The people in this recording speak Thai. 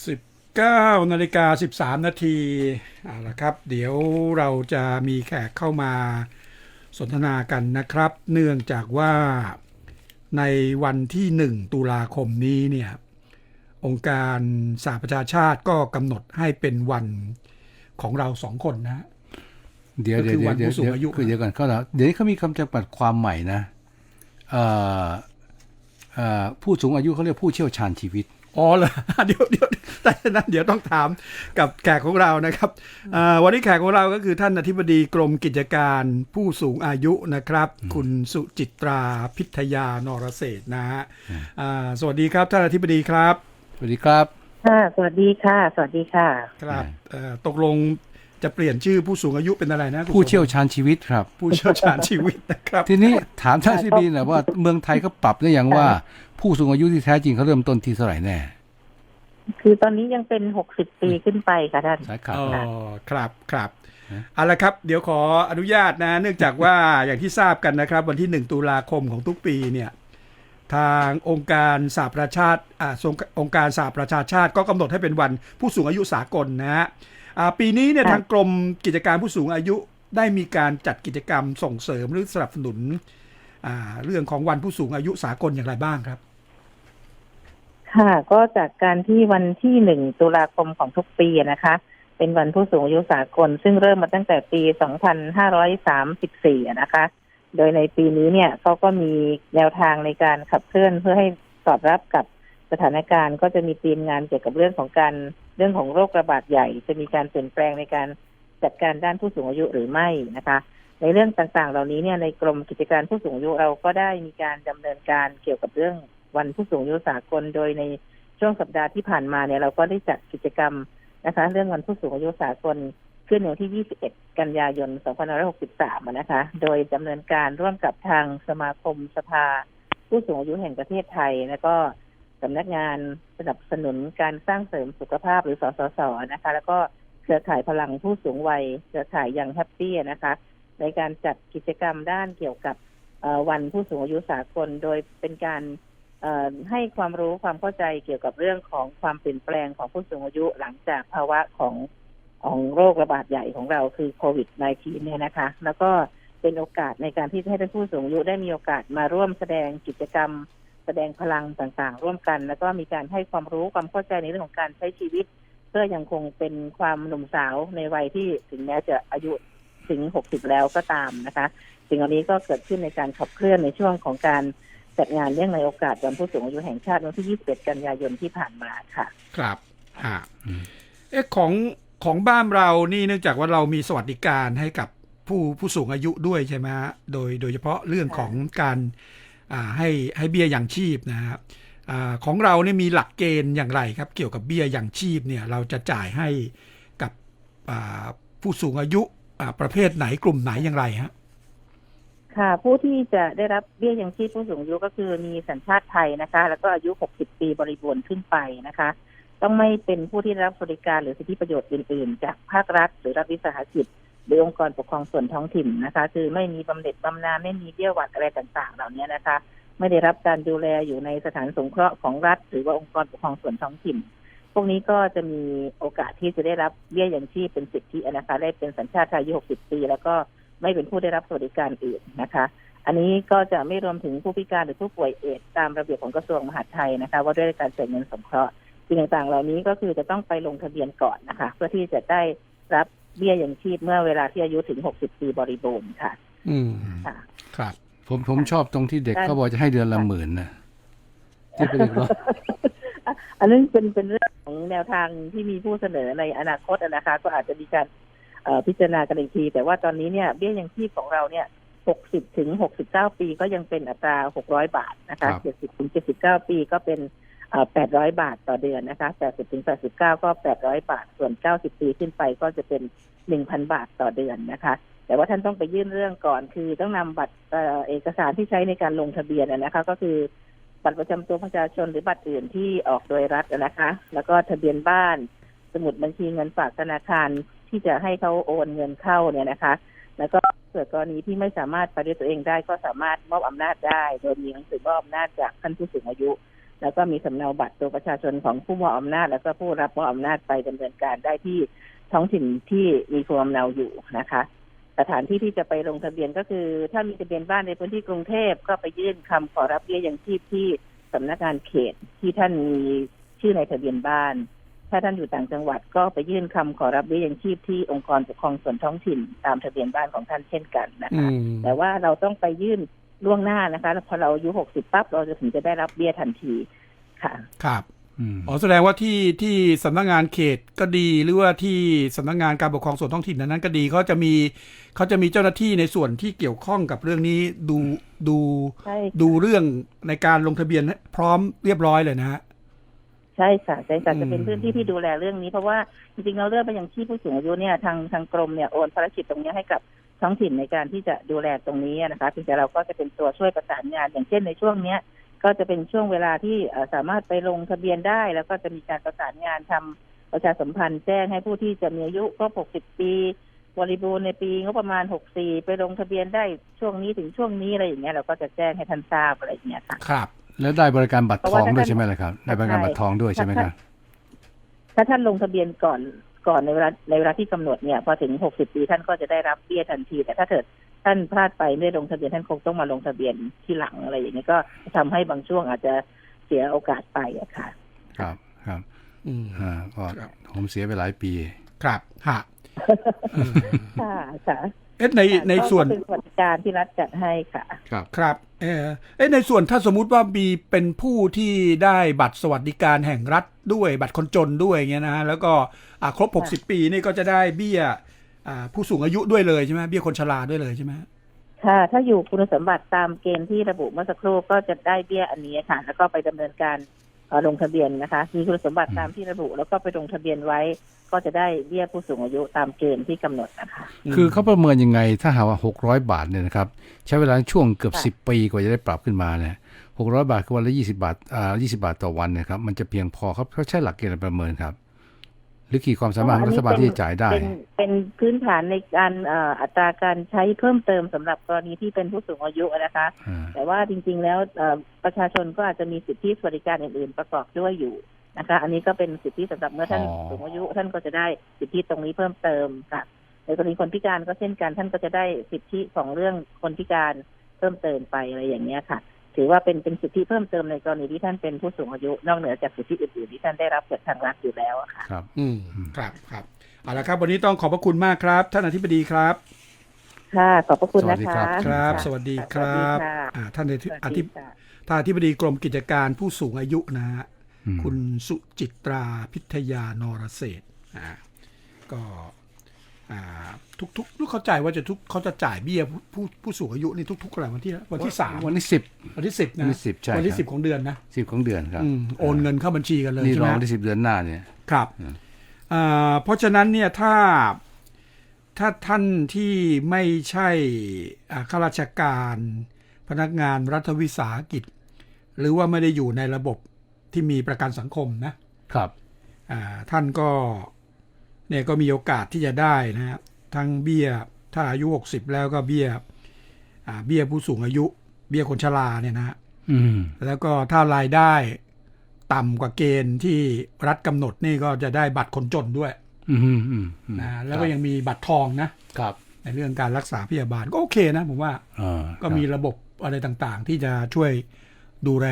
19นาฬิกา13 นาทีเอาละครับ เดี๋ยวเราจะมีแขกเข้ามาสนทนากันนะครับ เนื่องจากว่าในวันที่ 1 ตุลาคมนี้เนี่ยองค์การสหประชาชาติก็กำหนดให้เป็นวันของเราสองคนนะ เดี๋ยวก็เดี๋คืยวอวันเดี๋ยวผู้สูงอายุคือเดี๋ยวก่อนเขาเดี๋ยวนี้เขามีคำจำกัดความใหม่นะเอ่อเอ่อผู้สูงอายุเขาเรียกผู้เชี่ยวชาญชีวิต อ๋อเหรอเดี๋ยวเดี๋ยวแต่นั้นเดี๋ยวต้องถามกับแขกของเรานะครับอ่าวันนี้แขกของเราก็คือท่านอธิบดีกรมกิจการผู้สูงอายุนะครับ คุณสุจิตราพิทยานรเศรษฐ์นะฮะอ่าสวัสดีครับท่านอธิบดีครับ สวัสดีครับค่ะสวัสดีค่ะ สวัสดีค่ะ ครับเอ่อตกลงจะเปลี่ยนชื่อผู้สูงอายุเป็นอะไรนะคุณผู้เชี่ยวชาญชีวิตครับ ผู้เชี่ยวชาญชีวิตนะครับ ทีนี้ถามท่านอธิบดีหนะว่าเมืองไทยเขาปรับได้ยังว่า ผู้สูงอายุที่แท้จริงเขาเริ่มต้นที่เท่าไหร่แน่คือตอนนี้ยังเป็นหกสิบปีขึ้นไปค่ะท่านสายข่าวอ๋อนะครับครับฮะเอาละครับเดี๋ยวขออนุญาตนะ เนื่องจากว่าอย่างที่ทราบกันนะครับ วันที่1ตุลาคมของทุกปีเนี่ย ทางองค์การสหประชาชาติอ่าทรงองค์การสหประชาชาติ ก็กำหนดให้เป็นวันผู้สูงอายุสากลนะฮะอ่าปีนี้เนี่ยค่ะทางกรมกิจการผู้สูงอายุได้มีการจัดกิจกรรมส่งเสริมหรือสนับสนุนอ่าเรื่องของวันผู้สูงอายุสากลอย่างไรบ้างครับ ค่ะ ก็จากการที่วันที่หนึ่งตุลาคมของทุกปีนะคะ เป็นวันผู้สูงอายุสากล ซึ่งเริ่มมาตั้งแต่ปี 2534 นะคะ โดยในปีนี้เนี่ยเขาก็มีแนวทางในการขับเคลื่อนเพื่อให้สอดรับกับสถานการณ์ก็จะมีทีมงานเกี่ยวกับเรื่องของการเรื่องของโรคระบาดใหญ่ จะมีการเปลี่ยนแปลงในการจัดการด้านผู้สูงอายุหรือไม่นะคะ ในเรื่องต่างๆ เหล่านี้เนี่ยในกรมกิจการผู้สูงอายุเราก็ได้มีการดำเนินการเกี่ยวกับเรื่อง วันผู้สูงอายุสากล โดยในช่วงสัปดาห์ที่ผ่านมาเนี่ยเราก็ได้จัดกิจกรรมนะคะ เรื่องวันผู้สูงอายุสากลขึ้นในวันที่ 21 กันยายน 2563 นะคะ โดยดำเนินการร่วมกับทางสมาคมสภา ผู้สูงอายุแห่งประเทศไทย แล้วก็สำนักงานสนับสนุนการสร้างเสริมสุขภาพหรือสสส นะคะ แล้วก็เครือข่ายพลังผู้สูงวัย เครือข่ายยังแฮปปี้นะคะ ในการจัดกิจกรรมด้านเกี่ยวกับวันผู้สูงอายุสากล โดยเป็นการ ให้ความรู้ความเข้าใจเกี่ยวกับเรื่องของความเปลี่ยนแปลงของผู้สูงอายุหลังจากภาวะของของโรคระบาดใหญ่ของเราคือโควิด -19 เนี่ยนะคะ แล้วก็เป็นโอกาสในการที่ให้ท่านผู้สูงอายุได้มีโอกาสมาร่วมแสดงกิจกรรม แสดงพลังต่างๆ ร่วมกัน แล้วก็มีการให้ความรู้ความเข้าใจในเรื่องของการใช้ชีวิต เพื่อยังคงเป็นความหนุ่มสาวในวัยที่ถึงแม้จะอายุถึง 60 แล้วก็ตามนะคะ สิ่งเหล่านี้ก็เกิดขึ้นในการขับเคลื่อนในช่วงของการ จัดงานเรื่องในโอกาสวันผู้สูงอายุแห่งชาติวันที่ 21 กันยายนที่ผ่านมาค่ะ ครับฮะอืมเอ๊ะของของบ้านเรานี่เนื่องจากว่าเรามีสวัสดิการให้กับผู้ผู้สูงอายุด้วยใช่ไหมฮะโดยโดยเฉพาะเรื่องของการอ่าให้ให้เบี้ยยังชีพนะฮะอ่าของเราเนี่ยมีหลักเกณฑ์อย่างไรครับ เกี่ยวกับเบี้ยยังชีพเนี่ยเราจะจ่ายให้กับอ่าผู้สูงอายุอ่าประเภทไหนกลุ่มไหนอย่างไรฮะ ค่ะ ผู้ที่จะได้รับเบี้ยยังชีพผู้สูงอายุก็คือมีสัญชาติไทยนะคะ แล้วก็อายุ 60 ปีบริบูรณ์ขึ้นไปนะคะ ต้องไม่เป็นผู้ที่ได้รับสวัสดิการหรือสิทธิประโยชน์อื่น ๆ จากภาครัฐ หรือรัฐวิสาหกิจหรือองค์กรปกครองส่วนท้องถิ่นนะคะ คือไม่มีบำเหน็จบำนาญไม่มีเบี้ยหวัดอะไรต่าง ๆ เหล่านี้นะคะ ไม่ได้รับการดูแลอยู่ในสถานสงเคราะห์ของรัฐ หรือว่าองค์กรปกครองส่วนท้องถิ่น พวกนี้ก็จะมีโอกาสที่จะได้รับเบี้ยยังชีพเป็นสิทธินะคะได้เป็นสัญชาติไทยอายุ 60 ปี แล้วก็ ไม่เป็นผู้ได้รับสวัสดิการอื่นนะคะ อันนี้ก็จะไม่รวมถึงผู้พิการหรือผู้ป่วยเอดส์ตามระเบียบของกระทรวงมหาดไทยนะคะ ว่าด้วยการจ่ายเงินสงเคราะห์สิ่งต่างๆ เหล่านี้ก็คือจะต้องไปลงทะเบียนก่อนนะคะ เพื่อที่จะได้รับเบี้ยยังชีพเมื่อเวลาที่อายุถึง60ปีบริบูรณ์ค่ะ อืมค่ะครับผมผมชอบตรงที่เด็กเขาบอกจะให้เดือนละหมื่นนะที่เป็นเด็กว่าอันนั้นเป็นเป็นเรื่องของแนวทางที่มีผู้เสนอในอนาคตอะนะคะ ก็อาจจะมีการเอ่อ พิจารณากันอีกที แต่ว่าตอนนี้เนี่ยเบี้ยยังชีพของเราเนี่ย 60 ถึง 69 ปีก็ยังเป็นอัตรา 600 บาทนะคะครับ70 ถึง 79 ปีก็เป็นเอ่อ800 บาทต่อเดือนนะคะ 80 ถึง 89 ก็ 800 บาท ส่วน 90 ปีขึ้นไปก็จะเป็น 1,000 บาทต่อเดือนนะคะ แต่ว่าท่านต้องไปยื่นเรื่องก่อน คือต้องนำบัตรเอ่อเอกสารที่ใช้ในการลงทะเบียนอะนะคะ ก็คือบัตรประจำตัวประชาชนหรือบัตรอื่นที่ออกโดยรัฐอะนะคะ แล้วก็ทะเบียนบ้าน สมุดบัญชีเงินฝากธนาคาร ที่จะให้เขาโอนเงินเข้าเนี่ยนะคะ แล้วก็เกิดกรณีที่ไม่สามารถไปด้วยตัวเองได้ก็สามารถมอบอำนาจได้ โดยมีหนังสือมอบอำนาจจากท่านผู้สูงอายุ แล้วก็มีสำเนาบัตรตัวประชาชนของผู้มอบอำนาจ แล้วก็ผู้รับมอบอำนาจไปดำเนินการได้ที่ท้องถิ่นที่มีภูมิลำเนาอยู่นะคะ สถานที่ที่จะไปลงทะเบียนก็คือ ถ้ามีทะเบียนบ้านในพื้นที่กรุงเทพก็ไปยื่นคำขอรับเบี้ยยังชีพที่สำนักงานเขตที่ท่านมีชื่อในทะเบียนบ้าน ถ้าท่านอยู่ต่างจังหวัดก็ไปยื่นคำขอรับเบี้ยยังชีพที่องค์กรปกครองส่วนท้องถิ่นตามทะเบียนบ้านของท่านเช่นกันนะอืคะมแต่ว่าเราต้องไปยื่นล่วงหน้านะคะแล้วพอเราอายุหกสิบปั๊บเราจะถึงจะได้รับเบี้ยทันทีค่ะครับอืมอ๋อแสดงว่าที่ที่สำนักงานเขตก็ดีหรือว่าที่สำนักงานการปกครองส่วนท้องถิ่นนั้นๆก็ดีเขาจะมีเขาจะมีเจ้าหน้าที่ในส่วนที่เกี่ยวข้องกับเรื่องนี้ดูดูใช่ค่ะดูเรื่องในการลงทะเบียนให้พร้อมเรียบร้อยเลยนะฮะ ใช่ค่ะใช่ค่ะจะเป็นอืมพื้นที่ที่ดูแลเรื่องนี้ เพราะว่าจริงๆเราเรื่องไปอย่างที่ผู้สูงอายุเนี่ยทางทางกรมเนี่ยโอนภารกิจตรงนี้ให้กับท้องถิ่นในการที่จะดูแลตรงนี้นะคะเพียงแต่เราก็จะเป็นตัวช่วยประสานงาน อย่างเช่นในช่วงเนี้ยก็จะเป็นช่วงเวลาที่เอ่อสามารถไปลงทะเบียนได้ แล้วก็จะมีการประสานงานทำประชาสัมพันธ์แจ้งให้ผู้ที่จะมีอายุครบ 60 ปีบริบูรณ์ในปีงบประมาณ 64 ไปลงทะเบียนได้ช่วงนี้ถึงช่วงนี้อะไรอย่างเงี้ยเราก็จะแจ้งให้ท่านทราบอะไรอย่างเงี้ยค่ะ ครับ แล้วได้บริการบัตรเพราะทว่าองถ้าด้วยท่านใช่ไหมล่ะครับได้บริการบัตรทองด้วยใช่ไหมครับถ้าท่านลงทะเบียนก่อนก่อนในเวลาในเวลาที่กำหนดเนี่ยพอถึง60ปีท่านก็จะได้รับเบี้ยทันที แต่ถ้าเกิดท่านพลาดไปไม่ได้ลงทะเบียนท่านคงต้องมาลงทะเบียนที่หลังอะไรอย่างนี้ยก็ทำให้บางช่วงอาจจะเสียโอกาสไปอะค่ะ ครับครับอืมอ่าก็ครับผมเสียไปหลายปี ครับฮะเออค่ะค่ะเอ๊ะในในส่วนก็เป็นสวัสดิการที่รัฐจัดให้ค่ะ ครับครับ เออเอ๊ะในส่วนถ้าสมมุติว่ามีเป็นผู้ที่ได้บัตรสวัสดิการแห่งรัฐด้วยบัตรคนจนด้วยเงี้ยนะฮะแล้วก็อ่าครบ60ปีนี่ก็จะได้เบี้ยอ่าผู้สูงอายุด้วยเลยใช่ไหมเบี้ยคนชราด้วยเลยใช่ไหมค่ะ ถ้าอยู่คุณสมบัติตามเกณฑ์ที่ระบุเมื่อสักครู่ก็จะได้เบี้ยอันนี้ค่ะ แล้วก็ไปดำเนินการเอ่อ ลงทะเบียนนะคะ มีคุณสมบัติตามที่ระบุ แล้วก็ไปลงทะเบียนไว้ ก็จะได้เบี้ยผู้สูงอายุตามเกณฑ์ที่กำหนดนะคะคือเขาประเมินยังไงถ้าหากว่า600บาทเนี่ยนะครับ ใช้เวลาช่วงเกือบค่ะ10ปีกว่าจะได้ปรับขึ้นมาเนี่ย600บาทคือวันละ20บาทอ่า20บาทต่อวันเนะครับ มันจะเพียงพอครับเขาใช้หลักเกณฑ์อะไรประเมินครับ หรือขีดความสามารถของรัฐบาลที่จะจ่ายได้ เป็นเป็นพื้นฐานในการเอ่ออัตราการใช้เพิ่มเติมสำหรับกรณีที่เป็นผู้สูงอายุนะคะอ่าแต่ว่าจริง ๆ แล้วเอ่อประชาชนก็อาจจะมีสิทธิสวัสดิการอื่น ๆ ประกอบด้วยอยู่นะคะ อันนี้ก็เป็นสิทธิสำหรับเมื่อท่านอ๋อสูงอายุท่านก็จะได้สิทธิตรงนี้เพิ่มเติมค่ะในกรณีคนพิการก็เช่นกันท่านก็จะได้สิทธิของเรื่องคนพิการเพิ่มเติมไปอะไรอย่างเงี้ยค่ะ ถือว่าเป็นเป็นสิทธิเพิ่มเติมในกรณีที่ท่านเป็นผู้สูงอายุ นอกเหนือจากสิทธิอื่นๆที่ท่านได้รับจากทางรัฐอยู่แล้วอะค่ะครับ อืมครับครับเอาละครับ วันนี้ต้องขอบพระคุณมากครับ ท่านอธิบดีครับ ค่ะ ขอบพระคุณนะสวัสดีคะครับครับะสวัสดีครับ สวัสดีค่ะอ่าท่านอธิสวัสอดีธิค่ะท่านอธิบดีกรมกิจการผู้สูงอายุนะฮะอืมคุณสุจิตราพิทยานรเศรษฐ์อ่าก็ อ่าทุกๆลูกเข้าใจว่าจะทุกเขาจะจ่ายเบี้ยผู้ผู้ผู้สูงอายุนี่ทุกๆอะไรวันที่วันที่สามวันที่สิบวันที่สิบนะวันที่10ใช่วันที่ครับสิบของเดือนนะสิบของเดือนครับอืมโอนเงินเข้าบัญชีกันเลยนี่ใช่รไหอมวันที่สิบเดือนหน้าเนี่ยครับอืมอ่าเพราะฉะนั้นเนี่ยถ้าถ้าท่านที่ไม่ใช่อ่าข้าราชการ พนักงานรัฐวิสาหกิจ หรือว่าไม่ได้อยู่ในระบบที่มีประกันสังคมนะครับอ่าท่านก็ เนี่ยก็มีโอกาสที่จะได้นะฮะทั้งเบี้ยถ้าอายุ 60 แล้วก็เบี้ยอ่าเบี้ยผู้สูงอายุ เบี้ยคนชราเนี่ยนะฮะอืมแล้วก็ถ้ารายได้ต่ำกว่าเกณฑ์ที่รัฐกำหนดนี่ก็จะได้บัตรคนจนด้วยอืมอืมอืมนะแล้วก็ยังมีบัตรทองนะครับในเรื่องการรักษาพยาบาลก็โอเคนะผมว่าอ่าก็มีระบบอะไรต่างๆ ที่จะช่วยดูแล